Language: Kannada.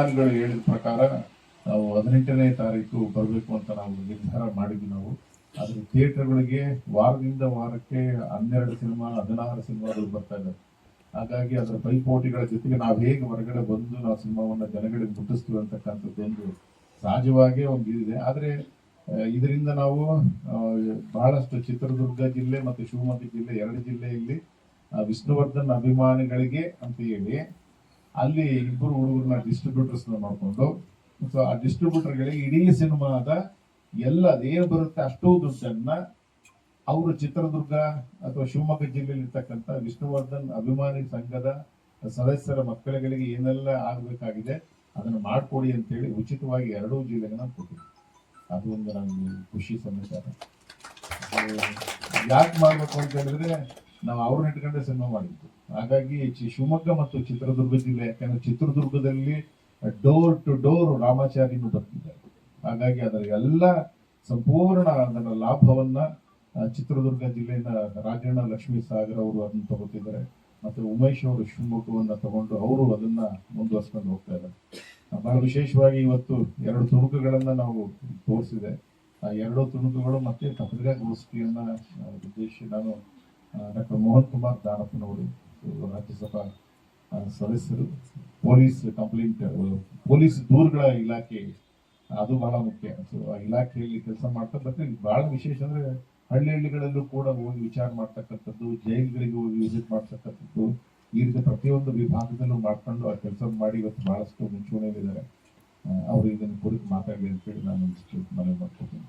ಅಧಿಕಾರಿಗಳು ಹೇಳಿದ ಪ್ರಕಾರ ನಾವು ಹದಿನೆಂಟನೇ ತಾರೀಕು ಬರಬೇಕು ಅಂತ ನಾವು ನಿರ್ಧಾರ ಮಾಡಿದ್ವಿ ನಾವು. ಆದರೆ ಥಿಯೇಟರ್ಗಳಿಗೆ ವಾರದಿಂದ ವಾರಕ್ಕೆ ಹನ್ನೆರಡು ಸಿನಿಮಾ ಹದಿನಾರು ಸಿನಿಮಾಗಳು ಬರ್ತಾ ಇದ್ದಾವೆ. ಹಾಗಾಗಿ ಅದರ ಪೈಪೋಟಿಗಳ ಜೊತೆಗೆ ನಾವು ಹೇಗೆ ಹೊರಗಡೆ ಬಂದು ನಾವು ಸಿನಿಮಾವನ್ನು ಜನಗಳಿಗೆ ಮುಟ್ಟಿಸ್ತೀವಿ ಅಂತಕ್ಕಂಥದ್ದು ಒಂದು ಸಹಜವಾಗೇ ಒಂದು ಇದೆ ಆದರೆ ಇದರಿಂದ ನಾವು ಬಹಳಷ್ಟು ಚಿತ್ರದುರ್ಗ ಜಿಲ್ಲೆ ಮತ್ತು ಶಿವಮೊಗ್ಗ ಜಿಲ್ಲೆ ಎರಡು ಜಿಲ್ಲೆಯಲ್ಲಿ ವಿಷ್ಣುವರ್ಧನ್ ಅಭಿಮಾನಿಗಳಿಗೆ ಅಂತ ಹೇಳಿ ಅಲ್ಲಿ ಇಬ್ಬರು ಹುಡುಗರನ್ನ ಡಿಸ್ಟ್ರಿಬ್ಯೂಟರ್ಸ್ ಮಾಡಿಕೊಂಡು. ಸೊ ಆ ಡಿಸ್ಟ್ರಿಬ್ಯೂಟರ್ಗಳಿಗೆ ಇಡೀ ಸಿನಿಮಾದ ಎಲ್ಲ ಅದೇನು ಬರುತ್ತೆ ಅಷ್ಟೂ ದುಡ್ಡನ್ನ ಅವರು ಚಿತ್ರದುರ್ಗ ಅಥವಾ ಶಿವಮೊಗ್ಗ ಜಿಲ್ಲೆಯಲ್ಲಿ ಇರ್ತಕ್ಕಂಥ ವಿಷ್ಣುವರ್ಧನ್ ಅಭಿಮಾನಿ ಸಂಘದ ಸದಸ್ಯರ ಮಕ್ಕಳುಗಳಿಗೆ ಏನೆಲ್ಲ ಆಗಬೇಕಾಗಿದೆ ಅದನ್ನ ಮಾಡಿಕೊಡಿ ಅಂತೇಳಿ ಉಚಿತವಾಗಿ ಎರಡೂ ಜಿಲ್ಲೆಗೆ ಕೊಟ್ಟು ಕೊಟ್ಟಿದ್ವಿ ಅದು ಒಂದು ನಮ್ಗೆ ಖುಷಿ ಸಮಾಚಾರ. ಯಾಕೆ ಮಾಡ್ಬೇಕು ಅಂತ ಹೇಳಿದ್ರೆ, ನಾವು ಅವ್ರನ್ನ ಇಟ್ಕೊಂಡೆ ಸಿನಿಮಾ ಮಾಡಿದ್ದು. ಹಾಗಾಗಿ ಶಿವಮೊಗ್ಗ ಮತ್ತು ಚಿತ್ರದುರ್ಗ ಜಿಲ್ಲೆ ಯಾಕಂದ್ರೆ ಚಿತ್ರದುರ್ಗದಲ್ಲಿ ಡೋರ್ ಟು ಡೋರ್ ರಾಮಾಚಾರ್ಯನು ಬರ್ತಿದ್ದಾರೆ ಹಾಗಾಗಿ ಅದರ ಎಲ್ಲ ಸಂಪೂರ್ಣ ಅದರ ಲಾಭವನ್ನ ಚಿತ್ರದುರ್ಗ ಜಿಲ್ಲೆಯಿಂದ ರಾಜಣ್ಣ ಲಕ್ಷ್ಮೀ ಸಾಗರ್ ಅವರು ಅದನ್ನ ತಗೋತಿದ್ದಾರೆ ಮತ್ತೆ ಉಮೇಶ್ ಅವರು ಶಿವಮೊಗ್ಗವನ್ನು ತಗೊಂಡು ಅವರು ಅದನ್ನ ಮುಂದುವರ್ಸ್ಕೊಂಡು ಹೋಗ್ತಾ ಇದ್ದಾರೆ. ಬಹಳ ವಿಶೇಷವಾಗಿ ಇವತ್ತು ಎರಡು ತುಣುಕುಗಳನ್ನ ನಾವು ತೋರಿಸಿದೆ. ಆ ಎರಡು ತುಣುಕುಗಳು ಮತ್ತೆ ಪತ್ರಿಕಾಗೋಷ್ಠಿಯನ್ನ ಆ, ಉದ್ದೇಶಿಸಿ ನಾನು ಡಾಕ್ಟರ್ ಮೋಹನ್ ಕುಮಾರ್ ದಾನಪ್ಪನವರು ರಾಜ್ಯಸಭಾ ಸದಸ್ಯರು ಪೊಲೀಸ್ ಕಂಪ್ಲೇಂಟ್ ಪೊಲೀಸ್ ದೂರುಗಳ ಇಲಾಖೆ, ಅದು ಬಹಳ ಮುಖ್ಯ. ಸೊ ಆ ಇಲಾಖೆಯಲ್ಲಿ ಕೆಲಸ ಮಾಡ್ತಾ ಬರ್ತೀವಿ ಬಹಳ ವಿಶೇಷ ಅಂದ್ರೆ ಹಳ್ಳಿ ಹಳ್ಳಿಗಳಲ್ಲೂ ಕೂಡ ಹೋಗಿ ವಿಚಾರ ಮಾಡ್ತಕ್ಕಂಥದ್ದು, ಜೈಲ್ಗಳಿಗೆ ಹೋಗಿ ವಿಸಿಟ್ ಮಾಡ್ತಕ್ಕಂಥದ್ದು, ಈ ರೀತಿ ಪ್ರತಿಯೊಂದು ವಿಭಾಗದಲ್ಲೂ ಮಾಡ್ಕೊಂಡು ಆ ಕೆಲಸ ಮಾಡಿ ಇವತ್ತು ಬಹಳಷ್ಟು ಮುಂಚೂಣಿಯಲ್ಲಿದ್ದಾರೆ. ಅವರು ಇದನ್ನು ಕುರಿತು ಮಾತಾಡಲಿ ಅಂತೇಳಿ ನಾನು ಇಷ್ಟು ಮನವಿ ಮಾಡ್ಕೊತೀನಿ